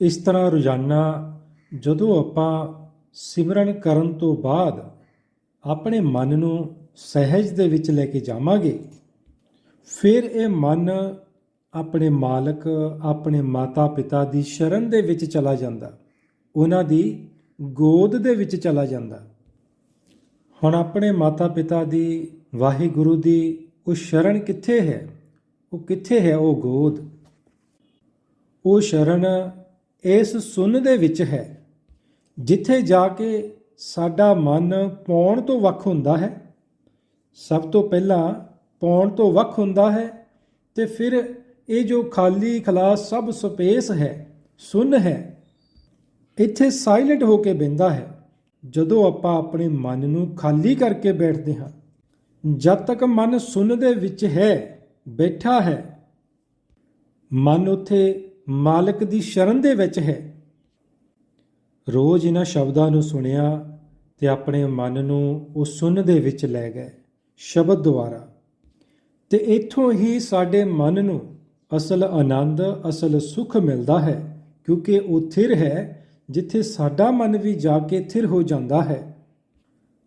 ਇਸ ਤਰ੍ਹਾਂ ਰੋਜ਼ਾਨਾ ਜਦੋਂ ਆਪਾਂ ਸਿਮਰਨ ਕਰਨ ਤੋਂ ਬਾਅਦ ਆਪਣੇ ਮਨ ਨੂੰ ਸਹਿਜ ਦੇ ਵਿੱਚ ਲੈ ਕੇ ਜਾਵਾਂਗੇ, ਫਿਰ ਇਹ ਮਨ ਆਪਣੇ ਮਾਲਕ, ਆਪਣੇ ਮਾਤਾ ਪਿਤਾ ਦੀ ਸ਼ਰਨ ਦੇ ਵਿੱਚ ਚਲਾ ਜਾਂਦਾ, ਉਹਨਾਂ ਦੀ ਗੋਦ ਦੇ ਵਿੱਚ ਚਲਾ ਜਾਂਦਾ। ਹੁਣ ਆਪਣੇ ਮਾਤਾ ਪਿਤਾ ਦੀ, ਵਾਹਿਗੁਰੂ ਦੀ ਉਹ ਸ਼ਰਨ ਕਿੱਥੇ ਹੈ? ਉਹ ਕਿੱਥੇ ਹੈ ਉਹ ਗੋਦ? ਉਹ ਸ਼ਰਨ ਇਸ ਸੁਨ ਦੇ ਵਿੱਚ ਹੈ, ਜਿੱਥੇ ਜਾ ਕੇ ਸਾਡਾ ਮਨ ਪੌਣ ਤੋਂ ਵੱਖ ਹੁੰਦਾ ਹੈ। ਸਭ ਤੋਂ ਪਹਿਲਾਂ ਪੌਣ ਤੋਂ ਵੱਖ ਹੁੰਦਾ ਹੈ ਤੇ ਫਿਰ ਇਹ ਜੋ ਖਾਲੀ ਖਲਾਸ ਸਭ ਸਪੇਸ ਹੈ, ਸੁਨ ਹੈ, ਇੱਥੇ ਸਾਇਲੈਂਟ ਹੋ ਕੇ ਬਹਿੰਦਾ ਹੈ। ਜਦੋਂ ਆਪਾਂ ਆਪਣੇ ਮਨ ਨੂੰ ਖਾਲੀ ਕਰਕੇ ਬੈਠਦੇ ਹਾਂ, ਜਦ ਤੱਕ ਮਨ ਸੁਨ ਦੇ ਵਿੱਚ ਹੈ, ਬੈਠਾ ਹੈ, ਮਨ ਉਥੇ ਮਾਲਕ ਦੀ ਸ਼ਰਨ ਦੇ ਵਿੱਚ ਹੈ। ਰੋਜ਼ ਇਹਨਾਂ ਸ਼ਬਦਾਂ ਨੂੰ ਸੁਣਿਆ ਤੇ ਆਪਣੇ ਮਨ ਨੂੰ ਉਹ ਸੁਨ ਦੇ ਵਿੱਚ ਲੈ ਗਏ, ਸ਼ਬਦ ਦੁਆਰਾ। ਤੇ ਇੱਥੋਂ ਹੀ ਸਾਡੇ ਮਨ ਨੂੰ ਅਸਲ ਆਨੰਦ, ਅਸਲ ਸੁਖ ਮਿਲਦਾ ਹੈ, ਕਿਉਂਕਿ ਉਹ ਥਿਰ ਹੈ, ਜਿੱਥੇ ਸਾਡਾ ਮਨ ਵੀ ਜਾ ਕੇ ਥਿਰ ਹੋ ਜਾਂਦਾ ਹੈ।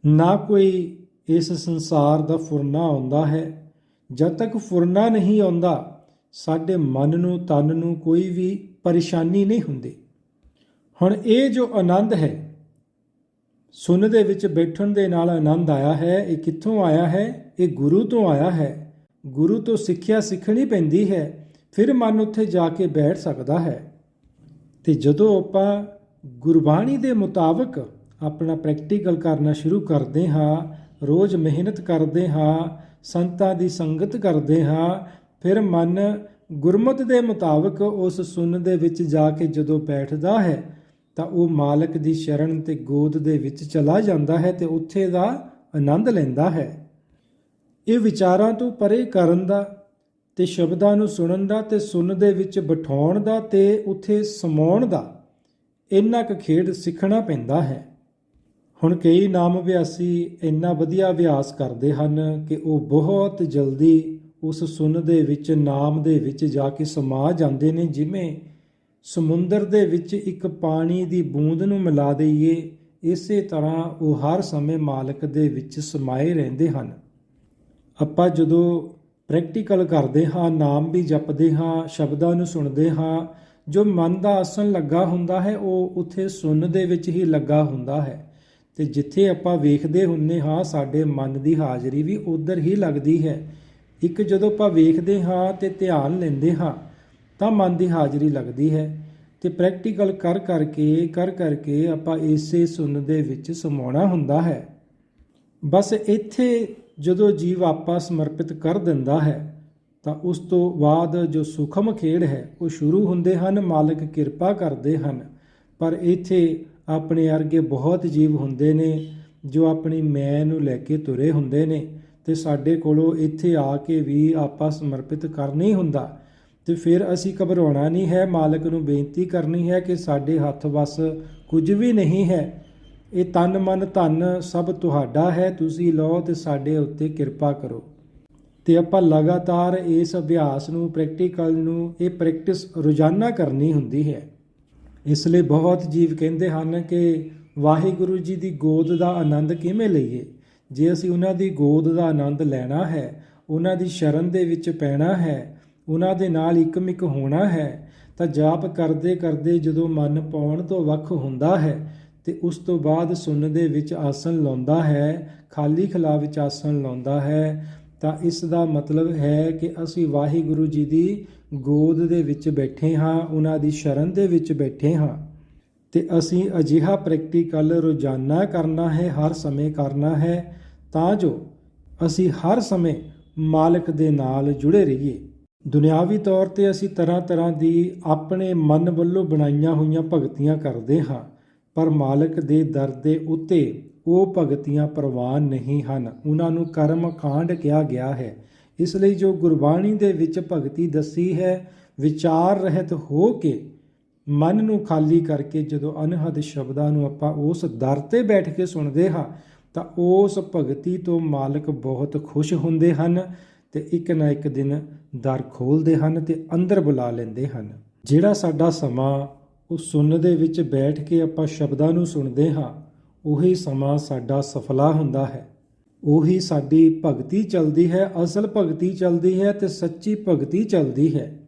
ਨਾ ਕੋਈ ਇਸ ਸੰਸਾਰ ਦਾ ਫੁਰਨਾ ਆਉਂਦਾ ਹੈ, ਜਦ ਤੱਕ ਫੁਰਨਾ ਨਹੀਂ ਆਉਂਦਾ ਸਾਡੇ ਮਨ ਨੂੰ, ਤਨ ਨੂੰ ਕੋਈ ਵੀ ਪਰੇਸ਼ਾਨੀ ਨਹੀਂ ਹੁੰਦੀ। ਹੁਣ ਇਹ ਜੋ ਆਨੰਦ ਹੈ, ਸੁਨ ਦੇ ਵਿੱਚ ਬੈਠਣ ਦੇ ਨਾਲ ਆਨੰਦ ਆਇਆ ਹੈ, ਇਹ ਕਿੱਥੋਂ ਆਇਆ ਹੈ? ਇਹ ਗੁਰੂ ਤੋਂ ਆਇਆ ਹੈ। ਗੁਰੂ ਤੋਂ ਸਿੱਖਿਆ ਸਿੱਖਣੀ ਪੈਂਦੀ ਹੈ, ਫਿਰ ਮਨ ਉੱਥੇ ਜਾ ਕੇ ਬੈਠ ਸਕਦਾ ਹੈ। ਤੇ ਜਦੋਂ ਆਪਾਂ ਗੁਰਬਾਣੀ ਦੇ ਮੁਤਾਬਕ ਆਪਣਾ ਪ੍ਰੈਕਟੀਕਲ ਕਰਨਾ ਸ਼ੁਰੂ ਕਰਦੇ ਹਾਂ, ਰੋਜ਼ ਮਿਹਨਤ ਕਰਦੇ ਹਾਂ, ਸੰਤਾਂ ਦੀ ਸੰਗਤ ਕਰਦੇ ਹਾਂ ਫਿਰ ਮਨ ਗੁਰਮਤ ਦੇ ਮੁਤਾਬਕ ਉਸ ਸੁਨ ਦੇ ਵਿੱਚ ਜਾ ਕੇ ਜਦੋਂ ਬੈਠਦਾ ਹੈ, ਤਾਂ ਉਹ ਮਾਲਕ ਦੀ ਸ਼ਰਨ ਤੇ ਗੋਦ ਦੇ ਵਿੱਚ ਚਲਾ ਜਾਂਦਾ ਹੈ ਤੇ ਉੱਥੇ ਦਾ ਆਨੰਦ ਲੈਂਦਾ ਹੈ। ਇਹ ਵਿਚਾਰਾਂ ਤੋਂ ਪਰੇ ਕਰਨ ਦਾ ਤੇ ਸ਼ਬਦਾਂ ਨੂੰ ਸੁਣਨ ਦਾ ਤੇ ਸੁਣ ਦੇ ਵਿੱਚ ਬਿਠਾਉਣ ਦਾ ਤੇ ਉੱਥੇ ਸਮਾਉਣ ਦਾ ਇੰਨਾ ਕੁ ਖੇਡ ਸਿੱਖਣਾ ਪੈਂਦਾ ਹੈ। ਹੁਣ ਕਈ ਨਾਮ ਅਭਿਆਸੀ ਇੰਨਾ ਵਧੀਆ ਅਭਿਆਸ ਕਰਦੇ ਹਨ ਕਿ ਉਹ ਬਹੁਤ ਜਲਦੀ ਉਸ ਸੁਨ ਦੇ ਵਿੱਚ, ਨਾਮ ਦੇ ਵਿੱਚ ਜਾ ਕੇ ਸਮਾ ਜਾਂਦੇ ਨੇ, ਜਿਵੇਂ ਸਮੁੰਦਰ ਦੇ ਵਿੱਚ ਇੱਕ ਪਾਣੀ ਦੀ ਬੂੰਦ ਨੂੰ ਮਿਲਾ ਦਈਏ, ਇਸੇ ਤਰ੍ਹਾਂ ਉਹ ਹਰ ਸਮੇਂ ਮਾਲਕ ਦੇ ਵਿੱਚ ਸਮਾਏ ਰਹਿੰਦੇ ਹਨ। ਆਪਾਂ ਜਦੋਂ ਪ੍ਰੈਕਟੀਕਲ ਕਰਦੇ ਹਾਂ, ਨਾਮ ਵੀ ਜਪਦੇ ਹਾਂ, ਸ਼ਬਦਾਂ ਨੂੰ ਸੁਣਦੇ ਹਾਂ, ਜੋ ਮਨ ਦਾ ਆਸਣ ਲੱਗਾ ਹੁੰਦਾ ਹੈ, ਉਹ ਉੱਥੇ ਸੁਣ ਦੇ ਵਿੱਚ ਹੀ ਲੱਗਾ ਹੁੰਦਾ ਹੈ। ਤੇ ਜਿੱਥੇ ਆਪਾਂ ਵੇਖਦੇ ਹੁੰਨੇ ਹਾਂ, ਸਾਡੇ ਮਨ ਦੀ ਹਾਜ਼ਰੀ ਵੀ ਉਧਰ ਹੀ ਲੱਗਦੀ ਹੈ। ਇੱਕ ਜਦੋਂ ਆਪਾਂ ਵੇਖਦੇ ਹਾਂ ਤੇ ਧਿਆਨ ਲੈਂਦੇ ਹਾਂ, ਤਾਂ ਮਨ ਦੀ ਹਾਜ਼ਰੀ ਲੱਗਦੀ ਹੈ ਤੇ ਪ੍ਰੈਕਟੀਕਲ ਕਰ ਕਰਕੇ ਕਰ ਕਰਕੇ ਆਪਾਂ ਇਸੇ ਸੁਣ ਦੇ ਵਿੱਚ ਸਮਾਉਣਾ ਹੁੰਦਾ ਹੈ। ਬਸ ਇੱਥੇ ਜਦੋਂ ਜੀਵ ਆਪਾ ਸਮਰਪਿਤ ਕਰ ਦਿੰਦਾ ਹੈ, ਤਾਂ ਉਸ ਤੋਂ ਬਾਅਦ ਜੋ ਸੁਖਮ ਖੇਡ ਹੈ, ਉਹ ਸ਼ੁਰੂ ਹੁੰਦੇ ਹਨ, ਮਾਲਕ ਕਿਰਪਾ ਕਰਦੇ ਹਨ। ਪਰ ਇੱਥੇ ਆਪਣੇ ਅਰਗੇ ਬਹੁਤ ਜੀਵ ਹੁੰਦੇ ਨੇ, ਜੋ ਆਪਣੀ ਮੈਂ ਨੂੰ ਲੈ ਕੇ ਤੁਰੇ ਹੁੰਦੇ ਨੇ। ਤੇ ਸਾਡੇ ਕੋਲੋਂ ਇੱਥੇ ਆ ਕੇ ਵੀ ਆਪਾਂ ਸਮਰਪਿਤ ਕਰ ਨਹੀਂ ਹੁੰਦਾ। ਤੇ ਫਿਰ ਅਸੀਂ ਘਬਰਾਉਣਾ ਨਹੀਂ ਹੈ, ਮਾਲਕ ਨੂੰ ਬੇਨਤੀ ਕਰਨੀ ਹੈ ਕਿ ਸਾਡੇ ਹੱਥ ਵਸ ਕੁਝ ਵੀ ਨਹੀਂ ਹੈ। ਇਹ ਤਨ ਮਨ ਧਨ ਸਭ ਤੁਹਾਡਾ ਹੈ, ਤੁਸੀਂ ਲਓ ਤੇ ਸਾਡੇ ਉੱਤੇ ਕਿਰਪਾ ਕਰੋ। ਤੇ ਆਪਾਂ ਲਗਾਤਾਰ ਇਸ ਅਭਿਆਸ ਨੂੰ, ਪ੍ਰੈਕਟੀਕਲ ਨੂੰ, ਇਹ ਪ੍ਰੈਕਟਿਸ ਰੋਜ਼ਾਨਾ ਕਰਨੀ ਹੁੰਦੀ ਹੈ। ਇਸ ਲਈ ਬਹੁਤ ਜੀਵ ਕਹਿੰਦੇ ਹਨ ਕਿ ਵਾਹਿਗੁਰੂ ਜੀ ਦੀ ਗੋਦ ਦਾ ਆਨੰਦ ਕਿਵੇਂ ਲਈਏ? ਜੇ ਅਸੀਂ ਉਹਨਾਂ ਦੀ ਗੋਦ ਦਾ ਆਨੰਦ ਲੈਣਾ ਹੈ, ਉਹਨਾਂ ਦੀ ਸ਼ਰਨ ਦੇ ਵਿੱਚ ਪੈਣਾ ਹੈ, ਉਹਨਾਂ ਦੇ ਨਾਲ ਇਕਮਿਕ ਹੋਣਾ ਹੈ, ਤਾਂ ਜਾਪ ਕਰਦੇ ਕਰਦੇ ਜਦੋਂ ਮਨ ਪਾਉਣ ਤੋਂ ਵੱਖ ਹੁੰਦਾ ਹੈ, ਤੇ ਉਸ ਤੋਂ ਬਾਅਦ ਸੁਣ ਦੇ ਵਿੱਚ ਆਸਣ ਲਾਉਂਦਾ ਹੈ, ਖਾਲੀ ਖਲਾ ਵਿੱਚ ਆਸਣ ਲਾਉਂਦਾ ਹੈ, ਤਾਂ ਇਸ ਦਾ ਮਤਲਬ ਹੈ ਕਿ ਅਸੀਂ ਵਾਹਿਗੁਰੂ ਜੀ ਦੀ ਗੋਦ ਦੇ ਵਿੱਚ ਬੈਠੇ ਹਾਂ, ਉਹਨਾਂ ਦੀ ਸ਼ਰਨ ਦੇ ਵਿੱਚ ਬੈਠੇ ਹਾਂ। ਤੇ ਅਸੀਂ ਅਜਿਹਾ ਪ੍ਰੈਕਟੀਕਲ ਰੋਜ਼ਾਨਾ ਕਰਨਾ ਹੈ, ਹਰ ਸਮੇਂ ਕਰਨਾ ਹੈ ਤਾਂ ਜੋ ਅਸੀਂ ਹਰ ਸਮੇਂ ਮਾਲਕ ਦੇ ਨਾਲ ਜੁੜੇ ਰਹੀਏ। ਦੁਨਿਆਵੀ ਤੌਰ ਤੇ ਅਸੀਂ ਤਰ੍ਹਾਂ ਤਰ੍ਹਾਂ ਦੀ ਆਪਣੇ ਮਨ ਵੱਲੋਂ ਬਣਾਈਆਂ ਹੋਈਆਂ ਭਗਤੀਆਂ ਕਰਦੇ ਹਾਂ, ਪਰ ਮਾਲਕ ਦੇ ਦਰ ਦੇ ਉੱਤੇ ਉਹ ਭਗਤੀਆਂ ਪ੍ਰਵਾਨ ਨਹੀਂ ਹਨ। ਉਹਨਾਂ ਨੂੰ ਕਰਮ ਕਾਂਡ ਕਿਹਾ ਗਿਆ ਹੈ। ਇਸ ਲਈ ਜੋ ਗੁਰਬਾਣੀ ਦੇ ਵਿੱਚ ਭਗਤੀ ਦੱਸੀ ਹੈ, ਵਿਚਾਰ ਰਹਿਤ ਹੋ ਕੇ ਮਨ ਨੂੰ ਖਾਲੀ ਕਰਕੇ ਜਦੋਂ ਅਨਹਦ ਸ਼ਬਦਾਂ ਨੂੰ ਆਪਾਂ ਉਸ ਦਰ ਤੇ ਬੈਠ ਕੇ ਸੁਣਦੇ ਹਾਂ ਤਾਂ ਉਸ ਭਗਤੀ ਤੋਂ ਮਾਲਕ ਬਹੁਤ ਖੁਸ਼ ਹੁੰਦੇ ਹਨ ਤੇ ਇੱਕ ਨਾ ਇੱਕ ਦਿਨ ਦਰ ਖੋਲਦੇ ਹਨ ਤੇ ਅੰਦਰ ਬੁਲਾ ਲੈਂਦੇ ਹਨ। ਜਿਹੜਾ ਸਾਡਾ ਸਮਾਂ ਉਹ ਸੁਣਨ ਦੇ ਵਿੱਚ ਬੈਠ ਕੇ ਆਪਾਂ ਸ਼ਬਦਾਂ ਨੂੰ ਸੁਣਦੇ ਹਾਂ, ਉਹੀ ਸਮਾਂ ਸਾਡਾ ਸਫਲਾ ਹੁੰਦਾ ਹੈ। ਉਹੀ ਸਾਡੀ ਭਗਤੀ ਚੱਲਦੀ ਹੈ, ਅਸਲ ਭਗਤੀ ਚੱਲਦੀ ਹੈ ਤੇ ਸੱਚੀ ਭਗਤੀ ਚੱਲਦੀ ਹੈ।